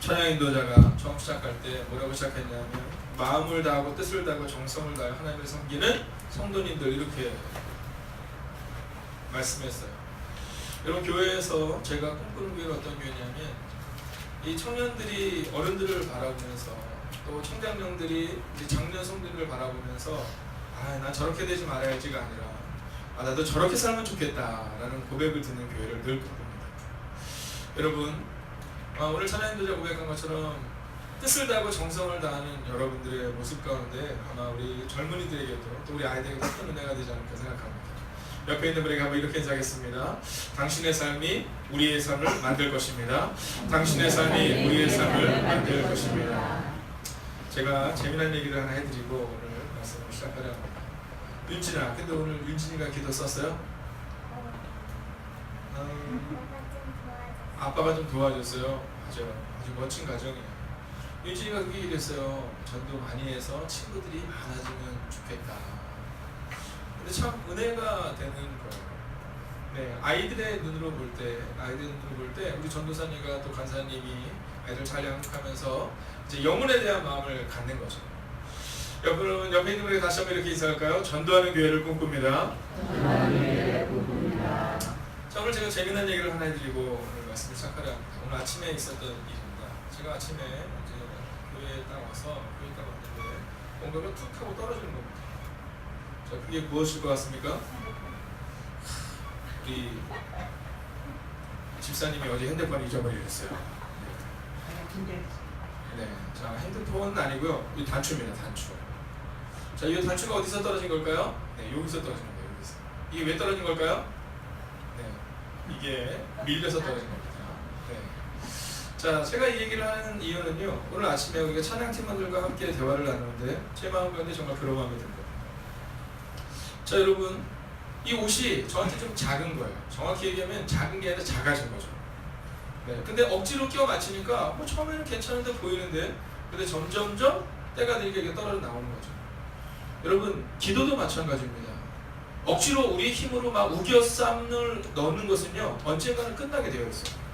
찬양 인도자가 처음 시작할 때 뭐라고 시작했냐면 마음을 다하고 뜻을 다하고 정성을 다하여 하나님을 섬기는 성도님들 이렇게 말씀했어요. 여러분 교회에서 제가 꿈꾸는 교회가 어떤 교회냐면 이 청년들이 어른들을 바라보면서 또 청장년들이 이제 장년 성도들을 바라보면서 아난 저렇게 되지 말아야지가 아니라 아 나도 저렇게 살면 좋겠다라는 고백을 듣는 교회를 늘 꿈꿉니다. 여러분 아, 오늘 찬양인도자 고백한 것처럼 뜻을 다하고 정성을 다하는 여러분들의 모습 가운데 아마 우리 젊은이들에게도 또 우리 아이들에게도 큰 은혜가 되지 않을까 생각합니다. 옆에 있는 분에게 한번 이렇게 인사하겠습니다. 당신의 삶이 우리의 삶을 만들 것입니다. 당신의 삶이 우리의 삶을 만들 것입니다. 제가 재미난 얘기를 하나 해드리고 오늘 말씀을 시작하려 합니다. 윤진아, 근데 오늘 윤진이가 기도 썼어요? 음, 아빠가 좀 도와줬어요. 맞아요. 아주 멋진 가정이에요. 윤진이가 그렇게 얘기했어요. 전도 많이 해서 친구들이 많아지면 좋겠다. 근데 참 은혜가 되는 거예요. 네, 아이들의 눈으로 볼 때, 아이들의 눈으로 볼 때, 우리 전도사님과 또 간사님이 아이들 잘 양육하면서 이제 영혼에 대한 마음을 갖는 거죠. 여러분, 옆에 있는 분에게 다시 한번 이렇게 인사할까요? 전도하는 교회를 꿈꿉니다. 자, 오늘 제가 재미난 얘기를 하나 해드리고 말씀을 시작하려 합니다. 오늘 아침에 있었던 일입니다. 제가 아침에 이제 교회에 딱 와서 교회에 딱 왔는데 뭔가가 툭 하고 떨어지는 겁니다. 자, 그게 무엇일 것 같습니까? 우리 집사님이 어제 핸드폰 잊어버리셨어요. 네, 자 핸드폰은 아니고요. 이 단추입니다, 단추. 자, 이 단추가 어디서 떨어진 걸까요? 네, 여기서 떨어진 거예요. 여기서. 이게 왜 떨어진 걸까요? 네, 이게 밀려서 떨어진 겁니다. 네. 자, 제가 이 얘기를 하는 이유는요. 오늘 아침에 우리가 찬양 팀원들과 함께 대화를 나누는데 제 마음 가운데 정말 마음이 든 거예요. 자, 여러분, 이 옷이 저한테 좀 작은 거예요. 정확히 얘기하면 작은 게 아니라 작아진 거죠. 네, 근데 억지로 끼워 맞추니까 뭐 처음에는 괜찮은데 보이는데 근데 점점점 때가 되니까 이게 떨어져 나오는 거죠. 여러분 기도도 마찬가지입니다. 억지로 우리 힘으로 막 우겨 쌈을 넣는 것은요 언젠가는 끝나게 되어 있어요.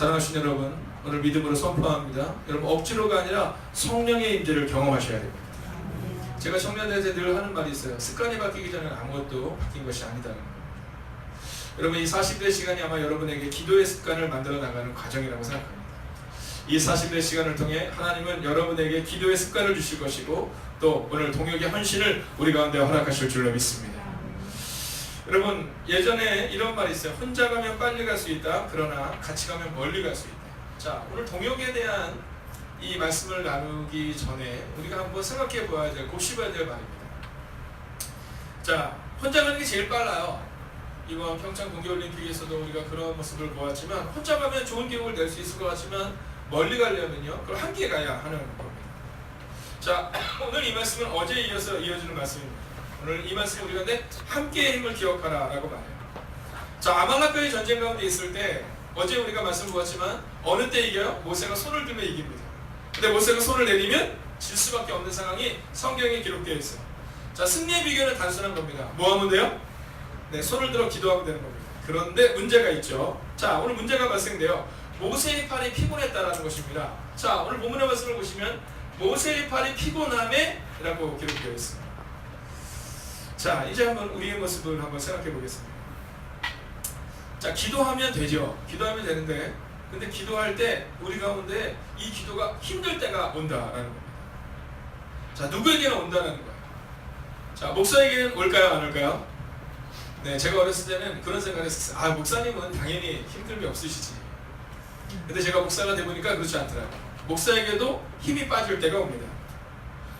사랑하신 여러분 오늘 믿음으로 선포합니다. 여러분 억지로가 아니라 성령의 임재를 경험하셔야 됩니다. 제가 청년들한테 늘 하는 말이 있어요. 습관이 바뀌기 전에 아무것도 바뀐 것이 겁니다. 여러분 이 40대 시간이 아마 여러분에게 기도의 습관을 만들어 나가는 과정이라고 생각합니다. 이 40대 시간을 통해 하나님은 여러분에게 기도의 습관을 주실 것이고 또 오늘 동역의 헌신을 우리 가운데 허락하실 줄로 믿습니다. 여러분 예전에 이런 말이 있어요. 혼자 가면 빨리 갈 수 있다. 그러나 같이 가면 멀리 갈 수 있다. 자 오늘 동역에 대한 이 말씀을 나누기 전에 우리가 한번 생각해 보아야 될, 곱씹어야 될 말입니다. 자 혼자 가는 게 제일 빨라요. 이번 평창 동계올림픽에서도 우리가 그런 모습을 보았지만 혼자 가면 좋은 기록을 낼 수 있을 것 같지만 멀리 가려면요 그걸 함께 가야 하는 겁니다. 자 오늘 이 말씀은 어제 이어서 이어지는 말씀입니다. 오늘 이 말씀 우리가 근데 함께의 힘을 기억하라 라고 말해요. 자 아말렉과의 전쟁 가운데 있을 때 어제 우리가 말씀 보았지만 어느 때 이겨요? 모세가 손을 들면 이깁니다. 근데 모세가 손을 내리면 질 수밖에 없는 상황이 성경에 기록되어 있어요. 자 승리의 비결은 단순한 겁니다. 뭐 하면 돼요? 네, 손을 들어 기도하면 되는 겁니다. 그런데 문제가 있죠. 자, 오늘 문제가 발생돼요. 모세의 팔이 피곤했다라는 것입니다. 자, 오늘 본문의 말씀을 보시면 모세의 팔이 피곤함에라고 기록되어 있습니다. 자, 이제 한번 우리의 모습을 한번 생각해 보겠습니다. 자, 기도하면 되죠. 기도하면 되는데, 근데 기도할 때 우리 가운데 이 기도가 힘들 때가 온다라는 겁니다. 자, 누구에게는 온다는 거예요. 자, 목사에게는 올까요, 안 올까요? 네, 제가 어렸을 때는 그런 생각을 했었어요. 아, 목사님은 당연히 힘듦이 없으시지. 근데 제가 목사가 되보니까 그렇지 않더라고요. 목사에게도 힘이 빠질 때가 옵니다.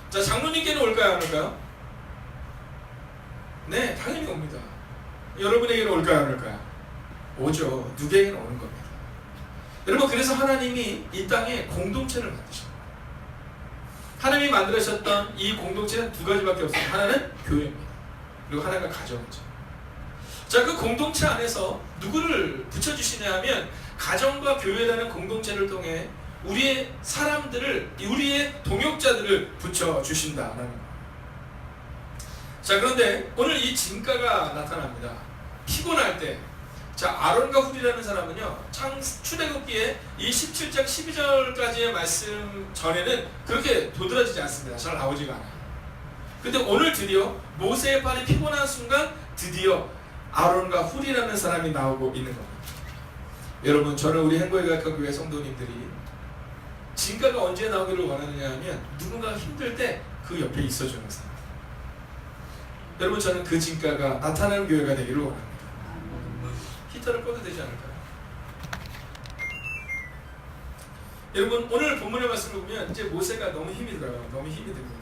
자, 장로님께는 올까요, 안 올까요? 네, 당연히 옵니다. 여러분에게는 올까요, 안 올까요? 오죠. 누구에게는 오는 겁니다. 여러분, 그래서 하나님이 이 땅에 공동체를 만드셨어요. 하나님이 만들으셨던 이 공동체는 두 가지밖에 없어요. 하나는 교회입니다. 그리고 하나가 가정이죠. 자, 그 공동체 안에서 누구를 붙여주시냐 하면 가정과 교회라는 공동체를 통해 우리의 사람들을, 우리의 동역자들을 붙여주신다라는 거예요. 자, 그런데 오늘 이 진가가 나타납니다. 피곤할 때, 자 아론과 훌이라는 사람은요 창 출애굽기에 이 17장 12절까지의 말씀 전에는 그렇게 도드라지지 않습니다. 잘 나오지가 않아요. 근데 오늘 드디어 모세의 팔이 피곤한 순간 드디어 아론과 훌이라는 사람이 나오고 있는 겁니다. 여러분 저는 우리 행복의학교 교회 성도님들이 진가가 언제 나오기를 원하느냐 하면 누군가 힘들 때 그 옆에 있어주는 사람. 여러분 저는 그 진가가 나타나는 교회가 되기를 원합니다. 히터를 꺼도 되지 않을까요? 여러분 오늘 본문의 말씀을 보면 이제 모세가 너무 힘이 들어요. 너무 힘이 듭니다.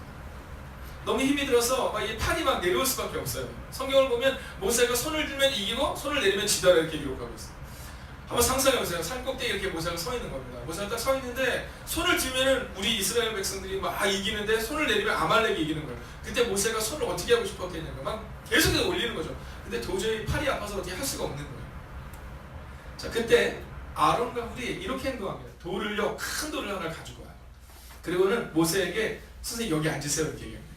너무 힘이 들어서 막 이 팔이 막 내려올 수밖에 없어요. 성경을 보면 모세가 손을 들면 이기고 손을 내리면 지더라 이렇게 기록하고 있어요. 한번 상상해 보세요. 산 꼭대기 이렇게 모세가 서 있는 겁니다. 모세가 딱 서 있는데 손을 들면은 우리 이스라엘 백성들이 막 이기는데 손을 내리면 아말렉이 이기는 거예요. 그때 모세가 손을 어떻게 하고 싶었겠냐면 막 계속 올리는 거죠. 근데 도저히 팔이 아파서 어떻게 할 수가 없는 거예요. 자 그때 아론과 훌이 이렇게 행동합니다. 돌을요 큰 돌을 하나 가지고 와요. 그리고는 모세에게 선생님 여기 앉으세요 이렇게 얘기합니다.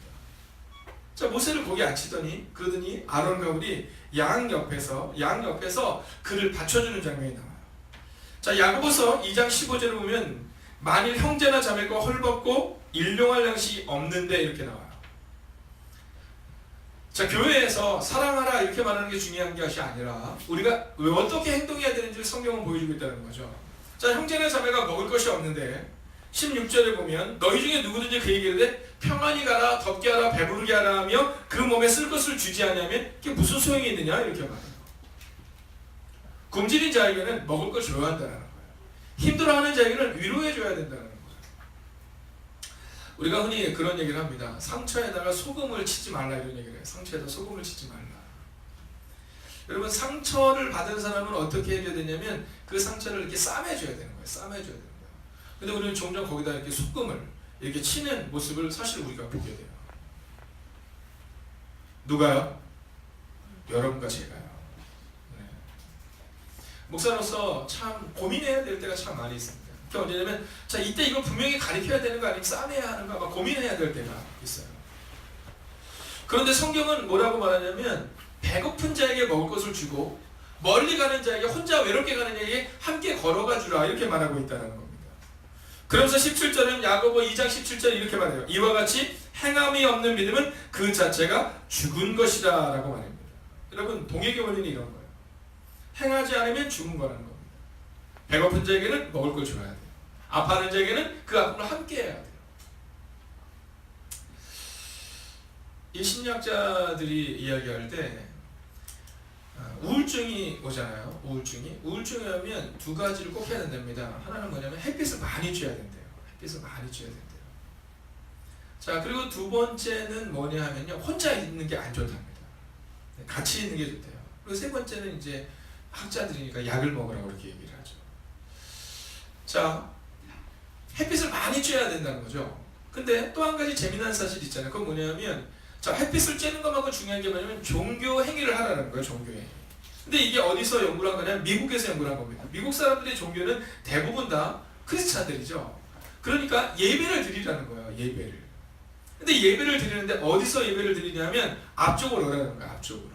자 모세를 거기 앉히더니 그러더니 아론과 훌이 양 옆에서 양 옆에서 그를 받쳐주는 장면이 나와요. 자 야고보서 2장 15절을 보면 만일 형제나 자매가 헐벗고 일용할 양식이 없는데 이렇게 나와요. 자 교회에서 사랑하라 이렇게 말하는 게 중요한 것이 아니라 우리가 왜 어떻게 행동해야 되는지를 성경은 보여주고 있다는 거죠. 자 형제나 자매가 먹을 것이 없는데 16절에 보면 너희 중에 누구든지 그 얘기를 해 평안히 가라 덥게 하라 배부르게 하라 하며 그 몸에 쓸 것을 주지 않으면 그게 무슨 소용이 있느냐 이렇게 말해요. 굶주린 자에게는 먹을 걸 줘야 한다는 거예요. 힘들어하는 자에게는 위로해 줘야 된다는 거예요. 우리가 흔히 그런 얘기를 합니다. 상처에다가 소금을 치지 말라 이런 얘기를 해요. 상처에다 소금을 치지 말라. 여러분 상처를 받은 사람은 어떻게 해줘야 되냐면 그 상처를 이렇게 싸매줘야 되는 거예요. 싸매줘야 거예요. 근데 우리는 종종 거기다 이렇게 소금을 이렇게 치는 모습을 사실 우리가 보게 돼요. 누가요? 여러분과 제가요. 네. 목사로서 참 고민해야 될 때가 참 많이 있습니다. 그게 언제냐면 자 이때 이걸 분명히 가르쳐야 되는 거 아니면 싸매야 하는가 막 고민해야 될 때가 있어요. 그런데 성경은 뭐라고 말하냐면 배고픈 자에게 먹을 것을 주고 멀리 가는 자에게 혼자 외롭게 가는 자에게 함께 걸어가 주라 이렇게 말하고 있다는 겁니다. 그러면서 17절은 야고보 2장 17절 이렇게 말해요. 이와 같이 행함이 없는 믿음은 그 자체가 죽은 것이다라고 말합니다. 여러분 동역의 원리는 이런 거예요. 행하지 않으면 죽은 거라는 겁니다. 배고픈 자에게는 먹을 걸 줘야 돼요. 아파하는 자에게는 그 아픔을 함께 해야 돼요. 이 심리학자들이 이야기할 때 아, 우울증이 오잖아요. 우울증이 우울증이 오면 두 가지를 꼭 해야 된답니다. 하나는 뭐냐면 햇빛을 많이 쬐야 된대요. 햇빛을 많이 쬐야 된대요. 자 그리고 두 번째는 뭐냐 하면요 혼자 있는 게 안 좋답니다. 네, 같이 있는 게 좋대요. 그리고 세 번째는 이제 학자들이니까 약을 먹으라고 그렇게 얘기를 하죠. 자 햇빛을 많이 쬐야 된다는 거죠. 근데 또 한 가지 재미난 사실이 있잖아요. 그건 뭐냐면 자 햇빛을 쬐는 것만큼 중요한 게 뭐냐면 종교 행위를 하라는 거예요. 종교 행위. 근데 이게 어디서 연구를 한 거냐면 미국에서 연구를 한 겁니다. 미국 사람들의 종교는 대부분 다 크리스찬들이죠. 그러니까 예배를 드리라는 거예요. 예배를. 근데 예배를 드리는데 어디서 예배를 드리냐면 앞쪽으로 오라는 거예요. 앞쪽으로.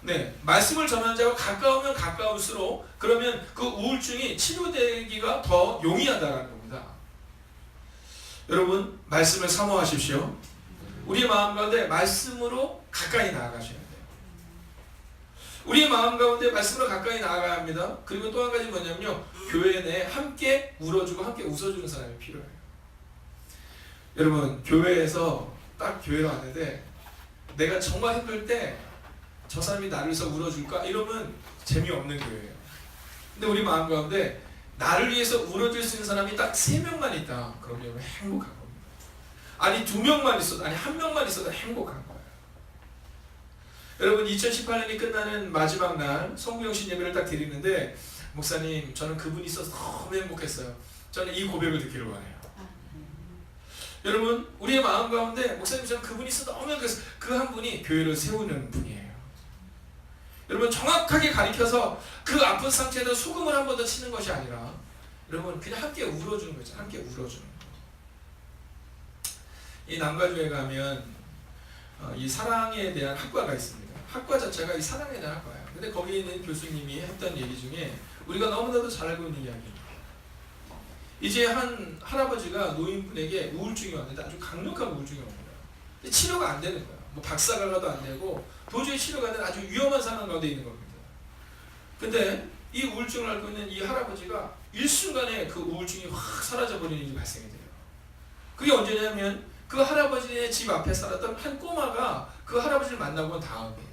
네, 말씀을 전하는 자와 가까우면 가까울수록 그러면 그 우울증이 치료되기가 더 용이하다는 겁니다. 여러분 말씀을 사모하십시오. 우리의 마음 가운데 말씀으로 가까이 나아가셔야 돼요. 우리의 마음 가운데 말씀으로 가까이 나아가야 합니다. 그리고 또 한 가지 뭐냐면요. 교회 내에 함께 울어주고 함께 웃어주는 사람이 필요해요. 여러분 교회에서 딱 교회로 왔는데 내가 정말 힘들 때 저 사람이 나를 위해서 울어줄까? 이러면 재미없는 교회예요. 근데 우리 마음 가운데 나를 위해서 울어줄 수 있는 사람이 딱 세 명만 있다. 행복한 겁니다. 아니 두 명만 있어도 아니 한 명만 있어도 행복한 거예요. 여러분 2018년이 끝나는 마지막 날 성구영신 예배를 딱 드리는데 목사님 저는 그분이 있어서 너무 행복했어요. 저는 이 고백을 듣기를 원해요. 여러분 우리의 마음 가운데 목사님 저는 그분이 있어 너무 행복해서 그한 분이 교회를 세우는 분이에요. 여러분 정확하게 가리켜서 그 아픈 상처에다 소금을 한 번 더 치는 것이 아니라 여러분 그냥 함께 울어주는 거죠. 함께 울어주는 거. 이 남가주에 가면 어, 이 사랑에 대한 학과가 있습니다. 학과 자체가 이 사랑에 대한 학과예요. 근데 거기 있는 교수님이 했던 얘기 중에 우리가 너무나도 잘 알고 있는 이야기입니다. 이제 한 할아버지가 노인분에게 우울증이 왔는데 아주 강력한 우울증이 옵니다. 근데 치료가 안 되는 거야. 뭐 박사가 가도 안 되고 도저히 치료가 안 되는 아주 위험한 상황 가운데 있는 겁니다. 근데 이 우울증을 앓고 있는 이 할아버지가 일순간에 그 우울증이 확 사라져버리는 일이 발생이 돼요. 그게 언제냐면 그 할아버지의 집 앞에 살았던 한 꼬마가 그 할아버지를 만나고 온 다음이에요.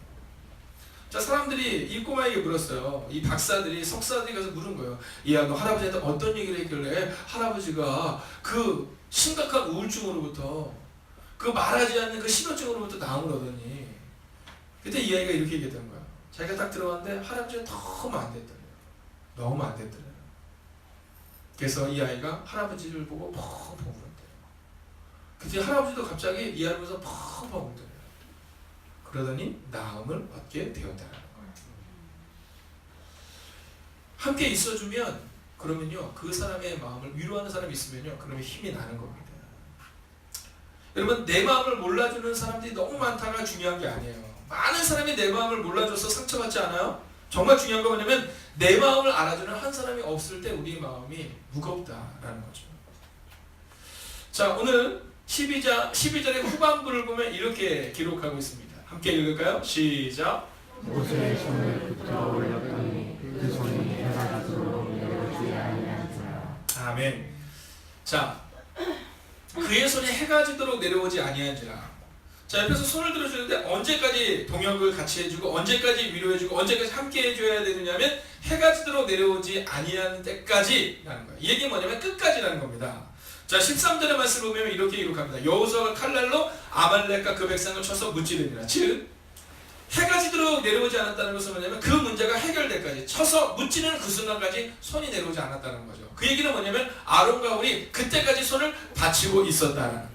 자 사람들이 이 꼬마에게 물었어요. 이 박사들이 석사들이 가서 물은 거예요. 야 너 할아버지한테 어떤 얘기를 했길래 할아버지가 그 심각한 우울증으로부터 그 말하지 않는 그 신호증으로부터 나음을 얻었니? 그때 이 아이가 이렇게 얘기했던 거야. 자기가 딱 들어갔는데 할아버지가 너무 안 됐더래요. 너무 안 됐더래요. 그래서 이 아이가 할아버지를 보고 펑펑 울었대요. 그때 할아버지도 갑자기 이 보면서 펑펑 울더래요. 그러더니 나음을 얻게 거예요. 함께 있어주면 그러면요 그 사람의 마음을 위로하는 사람이 있으면요 그러면 힘이 나는 겁니다. 여러분 내 마음을 몰라주는 사람들이 너무 많다가 중요한 게 아니에요. 많은 사람이 내 마음을 몰라줘서 상처받지 않아요? 정말 중요한 건 뭐냐면 내 마음을 알아주는 한 사람이 없을 때 우리 마음이 무겁다라는 거죠. 자 오늘 12장 12절의 후반부를 보면 이렇게 기록하고 있습니다. 함께 읽을까요? 시작. 모세의 붙들어 올렸더니 그 손이 해가 지도록 내려오지 아니하니라 아멘. 자, 그의 손이 해가 지도록 내려오지 아니한지라. 자, 옆에서 손을 들어주는데 언제까지 동역을 같이 해주고 언제까지 위로해주고 언제까지 함께 해줘야 되느냐면 해가 지도록 내려오지 아니한 때까지라는 거예요. 이 얘기는 뭐냐면 끝까지라는 겁니다. 자, 13절의 말씀을 보면 이렇게 기록합니다. 여호수아가 칼날로 아말렉과 그 백성을 쳐서 무찌르니라. 즉 해가 지도록 내려오지 않았다는 것은 뭐냐면 그 문제가 해결될까지 쳐서 묻지는 그 순간까지 손이 내려오지 않았다는 거죠. 그 얘기는 뭐냐면 아론과 우리 그때까지 손을 받치고 있었다는 거예요.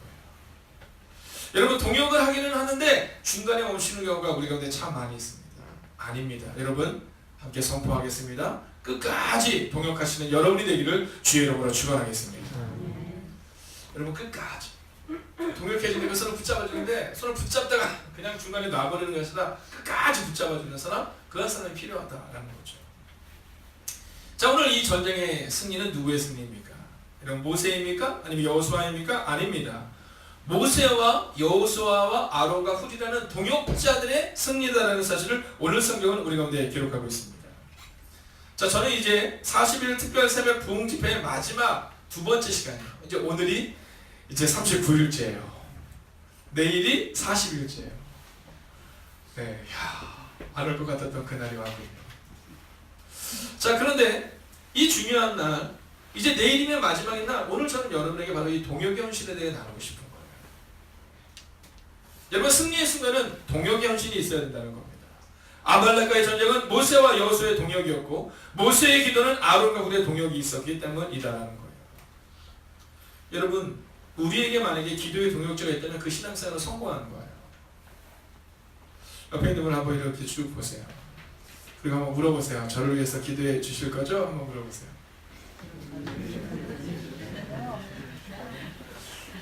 여러분 동역을 하기는 하는데 중간에 멈추는 경우가 우리 가운데 참 많이 있습니다. 아닙니다. 여러분 함께 선포하겠습니다. 끝까지 동역하시는 여러분이 되기를 주의 이름으로 축원하겠습니다. 여러분 끝까지 동역해주는 그 손을 붙잡아주는데 손을 붙잡다가 그냥 중간에 놔버리는 것이 아니라 끝까지 붙잡아주는 사람 그런 사람이 필요하다라는 거죠. 자 오늘 이 전쟁의 승리는 누구의 승리입니까? 여러분 모세입니까? 아니면 여호수아입니까? 아닙니다. 모세와 여호수아와 아론과 훌이라는 동역자들의 승리다라는 사실을 오늘 성경은 우리 가운데 기록하고 있습니다. 자 저는 이제 40일 특별 새벽 부흥 집회의 마지막 두 번째 시간이에요. 이제 오늘이 이제 39일째예요. 내일이 40일째예요. 네, 안올 것 같았던 그날이 왔군요. 자, 그런데 이 중요한 날, 이제 내일이면 마지막인 날, 오늘 저는 여러분에게 바로 이 동역의 헌신에 대해 나누고 싶은 거예요. 여러분, 승리의 순간은 동역의 헌신이 있어야 된다는 겁니다. 아말렉과의 전쟁은 모세와 여호수의 동역이었고, 모세의 기도는 아론과 우리의 동역이 있었기 때문이다라는 거예요. 여러분, 우리에게 만약에 기도의 동역자가 있다면 그 신앙생활은 성공하는 거예요. 옆에 있는 분 한번 이렇게 쭉 보세요. 그리고 한번 물어보세요. 저를 위해서 기도해 주실 거죠? 한번 물어보세요.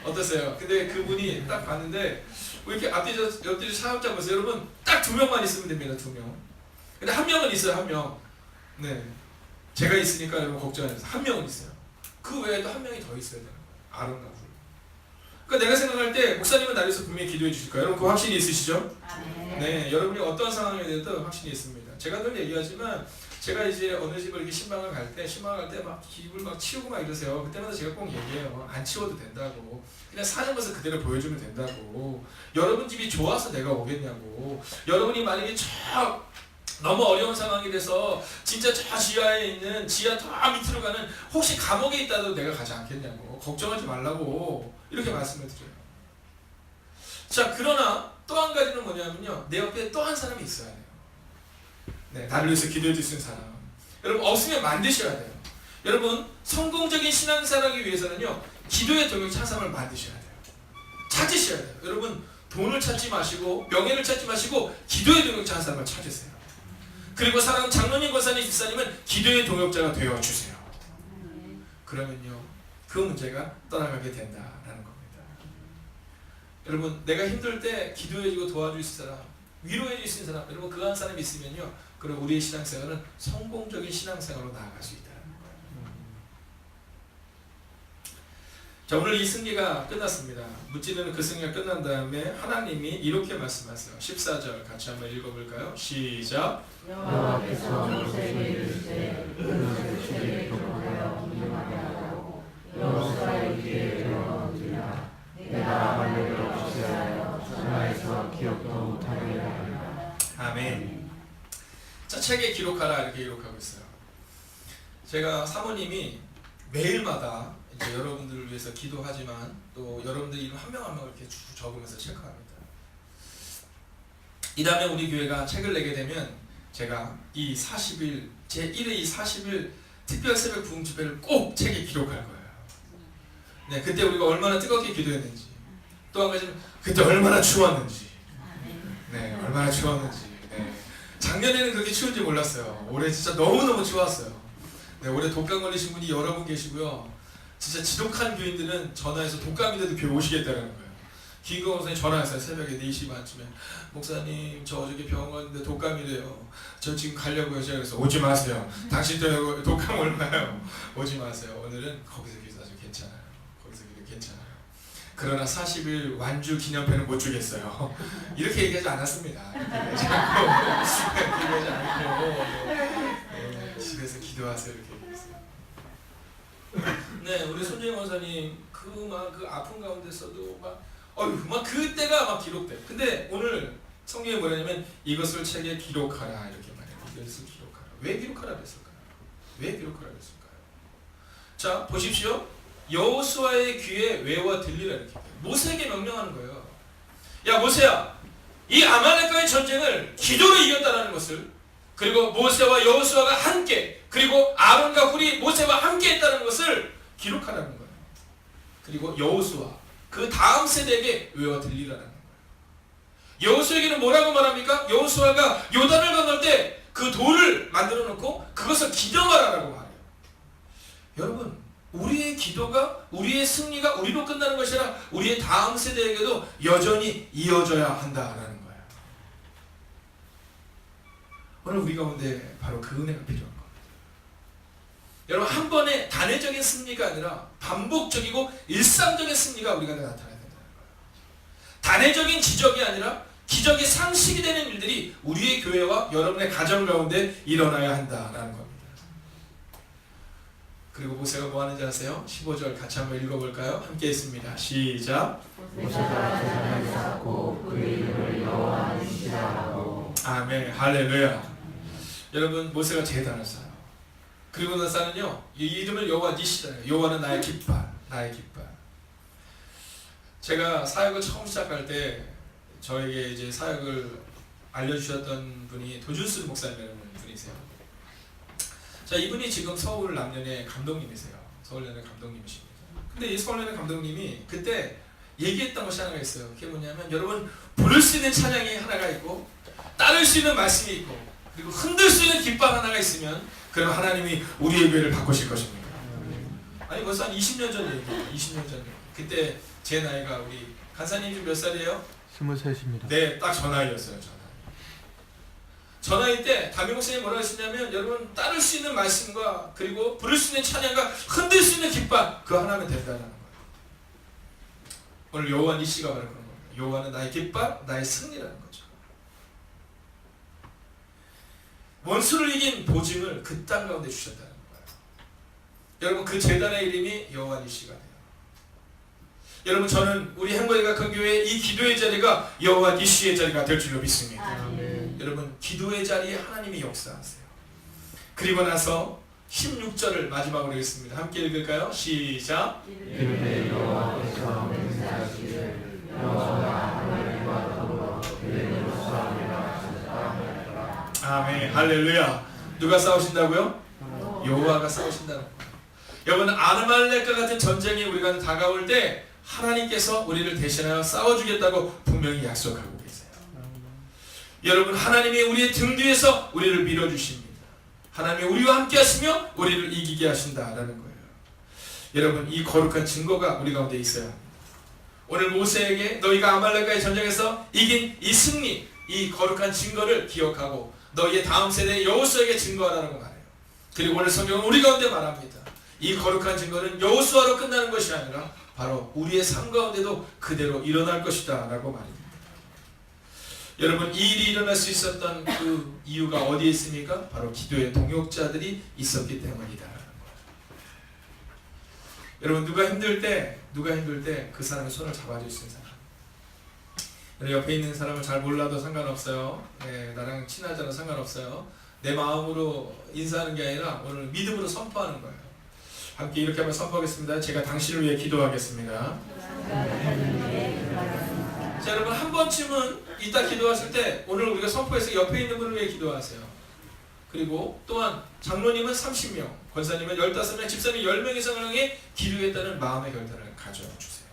어떠세요? 근데 그분이 딱 봤는데 왜 이렇게 앞뒤 옆뒤 사업자 보세요. 여러분 딱 두 명만 있으면 됩니다. 두 명. 근데 한 명은 있어요. 한 명. 네. 제가 있으니까 여러분 걱정하지 마세요. 한 명은 있어요. 그 외에도 한 명이 더 있어야. 아론과 훌. 그러니까 내가 생각할 때 목사님은 나를 위해서 분명히 기도해 주실 거예요. 여러분 그 확신이 있으시죠? 네, 여러분이 어떤 상황에 대해서 확신이 있습니다. 제가 늘 얘기하지만 제가 이제 어느 집을 이렇게 신방을 갈 때, 신방을 갈 때막 집을 막 치우고 막 이러세요. 그때마다 제가 꼭 얘기해요. 안 치워도 된다고. 그냥 사는 것을 그대로 보여주면 된다고. 여러분 집이 좋아서 내가 오겠냐고. 여러분이 만약에 저 너무 어려운 상황이 돼서 진짜 저 지하에 있는 지하 더 밑으로 가는 혹시 감옥에 있다도 내가 가지 않겠냐고. 걱정하지 말라고. 이렇게 말씀을 드려요. 자, 그러나 또 한 가지는 뭐냐면요. 내 옆에 또 한 사람이 있어야 돼요. 네, 나를 위해서 기도해 주신 사람. 여러분 없으면 만드셔야 돼요. 여러분 성공적인 신앙생활하기 위해서는요. 기도의 한 사람을 만드셔야 돼요. 찾으셔야 돼요. 여러분 돈을 찾지 마시고 명예를 찾지 마시고 기도의 한 사람을 찾으세요. 그리고 사랑 장로님 권사님 집사님은 기도의 동역자가 되어 주세요. 그러면요 그 문제가 떠나가게 된다라는 겁니다. 여러분 내가 힘들 때 기도해주고 도와줄 사람, 위로해줄 수 있는 사람, 여러분 그 한 사람이 있으면요 그럼 우리의 신앙생활은 성공적인 신앙생활로 나아갈 수 있다. 자 오늘 이 승리가 끝났습니다. 무찌르는 그 승리가 끝난 다음에 하나님이 이렇게 말씀하세요. 14절 같이 한번 읽어볼까요? 시작. 여호와께서 모세에게 이르시되 그 기록하여 기념하게 하고 아멘. 자 책에 기록하라 이렇게 기록하고 있어요. 제가 사모님이 매일마다 이제 여러분들을 위해서 기도하지만 또 여러분들 이름 한 명 한 명 이렇게 쭉 적으면서 체크합니다. 이 다음에 우리 교회가 책을 내게 되면 제가 이 40일 제 1회 이 40일 특별 새벽 부흥 집회를 꼭 책에 기록할 거예요. 네, 그때 우리가 얼마나 뜨겁게 기도했는지 또 한 가지는 그때 얼마나 추웠는지 네, 얼마나 추웠는지. 네. 작년에는 그렇게 추운지 몰랐어요. 올해 진짜 너무너무 추웠어요. 네, 올해 독감 걸리신 분이 여러 분 계시고요. 진짜 지독한 교인들은 전화해서 독감인데도 교회 오시겠다는 거예요. 김경호 선생님 전화했어요. 새벽에 4시 반쯤에. 목사님, 저 어저께 병원 갔는데 독감이래요. 저 지금 가려고요. 제가 그래서 오지 마세요. 당신 또 독감 얼마요? 오지 마세요. 오늘은 거기서. 괜찮아요. 거기서 기도 괜찮아요. 그러나 40일 완주 기념회는 못 주겠어요. 이렇게 얘기하지 않았습니다. 이렇게 얘기하지 않고, 얘기하지 않고, 네, 집에서 기도하세요. 이렇게 얘기했어요. 네, 우리 손재영 원사님, 그 막 그 아픈 가운데서도 막, 어휴, 막 그때가 막 기록돼. 근데 오늘 성경에 뭐냐면 이것을 책에 기록하라 이렇게 말해요. 이것을 기록하라. 왜 기록하라 그랬을까요? 왜 기록하라 그랬을까요? 자, 보십시오. 여호수아의 귀에 외워 들리라 이렇게 모세에게 명령하는 거예요. 야 모세야, 이 아말렉과의 전쟁을 기도로 이겼다라는 것을 그리고 모세와 여호수아가 함께 그리고 아론과 훌이 모세와 함께했다는 것을 기록하라는 거예요. 그리고 여호수아 그 다음 세대에게 외워 들리라는. 여호수에게는 뭐라고 말합니까? 여호수아가 요단을 건널 때 그 돌을 만들어 놓고 그것을 기념하라라고 말해요. 여러분 우리의 기도가 우리의 승리가 우리로 끝나는 것이 아니라 우리의 다음 세대에게도 여전히 이어져야 한다라는 거예요. 오늘 우리 가운데 바로 그 은혜가 필요한 겁니다. 여러분 한 번의 단회적인 승리가 아니라 반복적이고 일상적인 승리가 우리가 나타나야 된다는 거예요. 단회적인 지적이 아니라 기적이 상식이 되는 일들이 우리의 교회와 여러분의 가정 가운데 일어나야 한다라는 겁니다. 그리고 모세가 뭐 하는지 아세요? 15절 같이 한번 읽어볼까요? 함께 있습니다. 시작. 아멘. 할렐루야. 여러분 모세가 제단을 쌓아요. 그리고 나서는요 이 이름을 여호와 니시다. 여호와는 나의 깃발, 나의 깃발. 제가 사역을 처음 시작할 때 저에게 이제 사역을 알려주셨던 분이 도준수 목사님이라는 분이세요. 자 이분이 지금 서울 남년의 감독님이세요. 서울연의 감독님이십니다. 근데 이 서울연의 감독님이 그때 얘기했던 것이 하나가 있어요. 그게 뭐냐면 여러분 부를 수 있는 찬양이 하나가 있고 따를 수 있는 말씀이 있고 그리고 흔들 수 있는 깃발 하나가 있으면 그럼 하나님이 우리의 교회를 바꾸실 것입니다. 아니 벌써 한 20년 전 얘기예요. 20년 전 얘기. 그때 제 나이가 우리 간사님 지금 몇 살이에요? 스물셋입니다. 네, 딱 저 나이였어요. 저 나이 때 담임 목사님 뭐라고 하시냐면 여러분 따를 수 있는 말씀과 그리고 부를 수 있는 찬양과 흔들 수 있는 깃발 그거 하나면 된다는 거예요. 오늘 여호와 니시가 바로 그런 겁니다. 여호와는 나의 깃발, 나의 승리라는 거죠. 원수를 이긴 보증을 그 땅 가운데 주셨다는 거예요. 여러분 그 재단의 이름이 여호와 니시가 돼요. 여러분 저는 우리 행복의 각한 교회 이 기도의 자리가 여호와 니시의 자리가 될 줄로 믿습니다. 아멘 여러분 기도의 자리에 하나님이 역사하세요. 그리고 나서 16절을 마지막으로 읽습니다. 함께 읽을까요? 시작. 아멘. 할렐루야. 누가 싸우신다고요? 여호와가 싸우신다는. 여러분 아르말렉과 같은 전쟁이 우리가 다가올 때 하나님께서 우리를 대신하여 싸워주겠다고 분명히 약속하고. 여러분 하나님이 우리의 등 뒤에서 우리를 밀어주십니다. 하나님이 우리와 함께 하시며 우리를 이기게 하신다라는 거예요. 여러분 이 거룩한 증거가 우리 가운데 있어야. 오늘 모세에게 너희가 아말렉과의 전쟁에서 이긴 이 승리, 이 거룩한 증거를 기억하고 너희의 다음 세대 여호수아에게 증거하라고 말해요. 그리고 오늘 성경은 우리 가운데 말합니다. 이 거룩한 증거는 여호수아로 끝나는 것이 아니라 바로 우리의 삶 가운데도 그대로 일어날 것이다라고 말입니다. 여러분 이 일이 일어날 수 있었던 그 이유가 어디에 있습니까? 바로 기도의 동역자들이 있었기 때문이다. 여러분 누가 힘들 때 누가 힘들 때 그 사람의 손을 잡아줄 수 있는 사람. 여러분, 옆에 있는 사람을 잘 몰라도 상관없어요. 네, 나랑 친하잖아 상관없어요. 내 마음으로 인사하는 게 아니라 오늘 믿음으로 선포하는 거예요. 함께 이렇게 한번 선포하겠습니다. 제가 당신을 위해 기도하겠습니다. 자 여러분 한 번쯤은 이따 기도하실 때 오늘 우리가 선포해서 옆에 있는 분을 위해 기도하세요. 그리고 또한 장로님은 30명, 권사님은 15명, 집사님 10명 이상을 향해 기도했다는 마음의 결단을 가져주세요.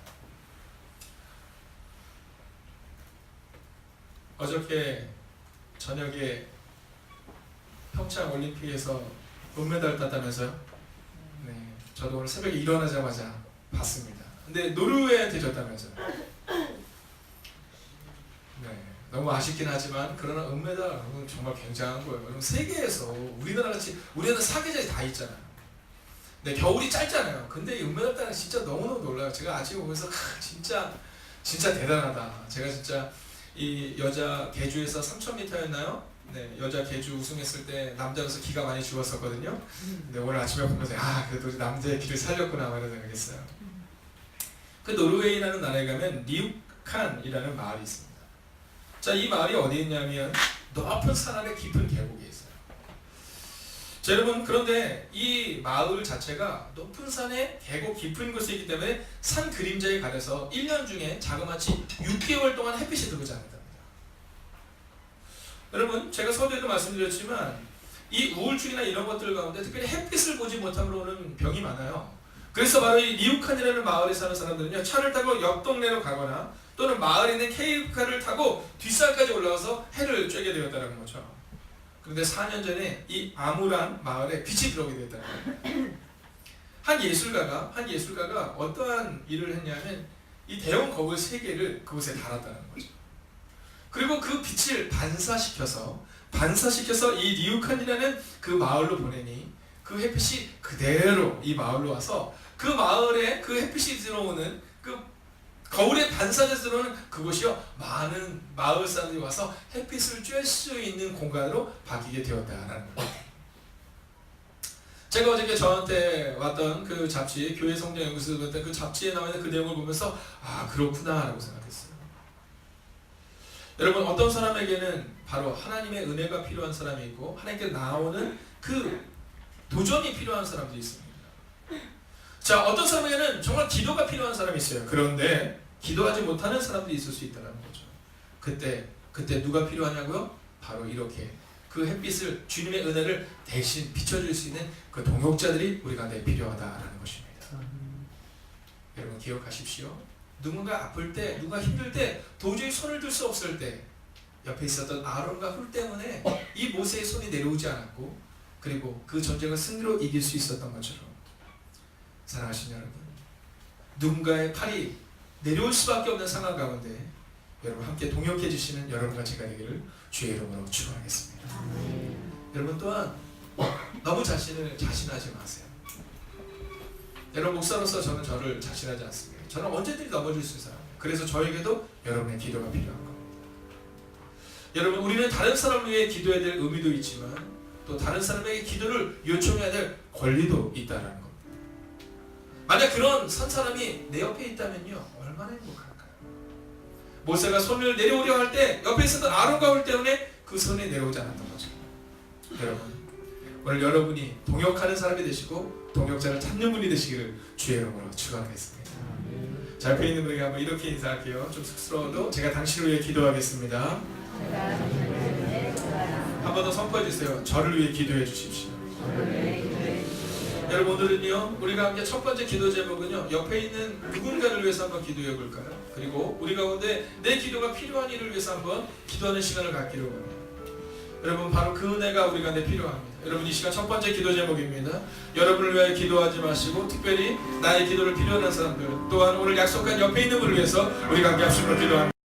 어저께 저녁에 평창 올림픽에서 은메달 땄다면서요? 네, 저도 오늘 새벽에 일어나자마자 봤습니다. 근데 노르웨이한테 졌다면서요? 네, 너무 아쉽긴 하지만 그러나 은메달은 정말 굉장한 거예요. 여러분 세계에서 우리나라 같이 우리나라 사계절이 다 있잖아요. 네, 겨울이 짧잖아요. 근데 이 은메달 따는 진짜 너무너무 놀라요. 제가 아직 보면서 크, 진짜 진짜 대단하다. 제가 진짜 이 여자 개주에서 3,000m였나요? 네, 여자 개주 우승했을 때 남자로서 기가 많이 죽었었거든요. 근데 오늘 아침에 보면서 아 그래도 남자의 길을 살렸구나 이런 생각했어요. 그 노르웨이라는 나라에 가면 리우칸이라는 마을이 있습니다. 자, 이 마을이 어디 있냐면 높은 산 아래 깊은 계곡에 있어요. 자, 여러분 그런데 이 마을 자체가 높은 산에 계곡 깊은 곳에 있기 때문에 산 그림자에 가려서 1년 중에 자그마치 6개월 동안 햇빛이 들어오지 않는답니다. 여러분 제가 서두에도 말씀드렸지만 이 우울증이나 이런 것들 가운데 특별히 햇빛을 보지 못함으로 오는 병이 많아요. 그래서 바로 이 리우칸이라는 마을에 사는 사람들은요 차를 타고 옆 동네로 가거나 또는 마을에 있는 케이블카를 타고 뒷산까지 올라가서 해를 쬐게 되었다는 거죠. 그런데 4년 전에 이 아무란 마을에 빛이 들어오게 되었다는 거예요. 한 예술가가 한 예술가가 어떠한 일을 했냐면 이 대형 거울 세 개를 그곳에 달았다는 거죠. 그리고 그 빛을 반사시켜서 반사시켜서 이 리우칸이라는 그 마을로 보내니 그 햇빛이 그대로 이 마을로 와서 그 마을에 그 햇빛이 들어오는 그 거울에 반사돼서 들어오는 그곳이요 많은 마을 사람들이 와서 햇빛을 쬐 수 있는 공간으로 바뀌게 되었다라는 거예요. 제가 어저께 저한테 왔던 그 잡지 교회 성장 연구소 봤던 그 잡지에 나와 있는 그 내용을 보면서 아 그렇구나라고 생각했어요. 여러분 어떤 사람에게는 바로 하나님의 은혜가 필요한 사람이 있고 하나님께 나오는 그 도전이 필요한 사람들이 있습니다. 자 어떤 사람에게는 정말 기도가 필요한 사람이 있어요. 그런데 기도하지 못하는 사람들이 있을 수 있다는 거죠. 그때 그때 누가 필요하냐고요? 바로 이렇게 그 햇빛을 주님의 은혜를 대신 비춰줄 수 있는 그 동역자들이 우리 가운데 필요하다라는 것입니다. 여러분 기억하십시오. 누군가 아플 때, 누가 힘들 때, 도저히 손을 들 수 없을 때 옆에 있었던 아론과 훌 때문에 이 모세의 손이 내려오지 않았고 그리고 그 전쟁을 승리로 이길 수 있었던 것처럼 사랑하신 여러분 누군가의 팔이 내려올 수밖에 없는 상황 가운데 여러분 함께 동역해 주시는 여러분과 제가 되기를 주의 이름으로 축원하겠습니다. 여러분 또한 너무 자신을 자신하지 마세요. 여러분 목사로서 저는 저를 자신하지 않습니다. 저는 언제든지 넘어질 수 사람이에요. 그래서 저에게도 여러분의 기도가 필요한 겁니다. 여러분 우리는 다른 사람을 위해 기도해야 될 의미도 있지만 또 다른 사람에게 기도를 요청해야 될 권리도 있다는 겁니다. 만약 그런 선 사람이 내 옆에 있다면요 얼마나 행복할까요? 모세가 손을 내려오려 할 때 옆에 있었던 아론과 울 때문에 그 손이 내려오지 않았던 거죠. 여러분 오늘 여러분이 동역하는 사람이 되시고 동역자를 찾는 분이 되시기를 주의 이름으로 축원하겠습니다. 자, 옆에 있는 분에게 한번 이렇게 인사할게요. 좀 쑥스러워도 제가 당신을 위해 기도하겠습니다. 한 번 더 선포해 주세요. 저를 위해 기도해 주십시오. 여러분 오늘은요 우리가 함께 첫 번째 기도 제목은요 옆에 있는 누군가를 위해서 한번 기도해 볼까요? 그리고 우리 가운데 내 기도가 필요한 일을 위해서 한번 기도하는 시간을 갖기로 합니다. 여러분 바로 그 은혜가 우리 가운데 필요합니다. 여러분 이 시간 첫 번째 기도 제목입니다. 여러분을 위하여 기도하지 마시고 특별히 나의 기도를 필요한 사람들 또한 오늘 약속한 옆에 있는 분을 위해서 우리가 함께 합심으로 기도합니다.